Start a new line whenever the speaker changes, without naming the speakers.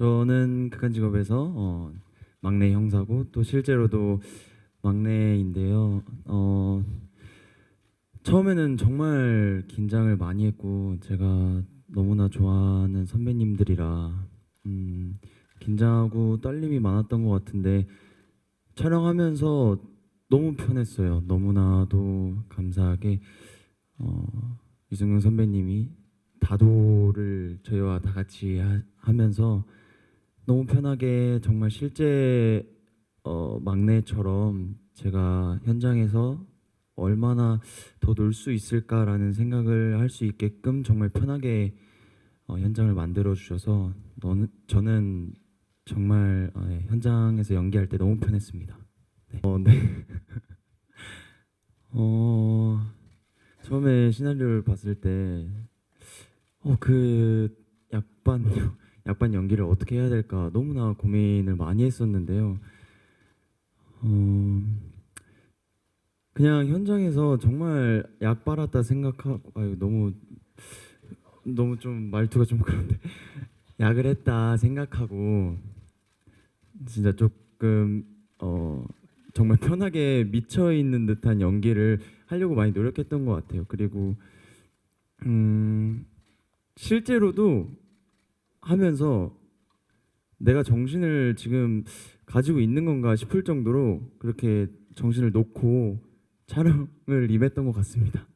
저는 극한 직업에서 어, 막내 형사고 또 실제로도 막내인데요. 어, 처음에는 정말 긴장을 많이 했고 제가 너무나 좋아하는 선배님들이라 음, 긴장하고 떨림이 많았던 것 같은데 촬영하면서 너무 편했어요. 너무나도 감사하게 어, 이승용 선배님이 다도를 저희와 다 같이 하, 하면서 너무 편하게 정말 실제 어, 막내처럼 제가 현장에서 얼마나 더 놀 수 있을까라는 생각을 할 수 있게끔 정말 편하게 어, 현장을 만들어 주셔서 저는 정말 어, 예, 현장에서 연기할 때 너무 편했습니다. 네. 어, 네. 어, 처음에 시나리오를 봤을 때, 어, 그 약반 약반 연기를 어떻게 해야 될까 너무나 고민을 많이 했었는데요. 어, 그냥 현장에서 정말 약 빨았다 생각하고, 아유 너무 너무 좀 말투가 좀 그런데 약을 했다 생각하고 진짜 조금 어 정말 편하게 미쳐 있는 듯한 연기를 하려고 많이 노력했던 것 같아요. 그리고 음 실제로도 하면서 내가 정신을 지금 가지고 있는 건가 싶을 정도로 그렇게 정신을 놓고 촬영을 임했던 것 같습니다.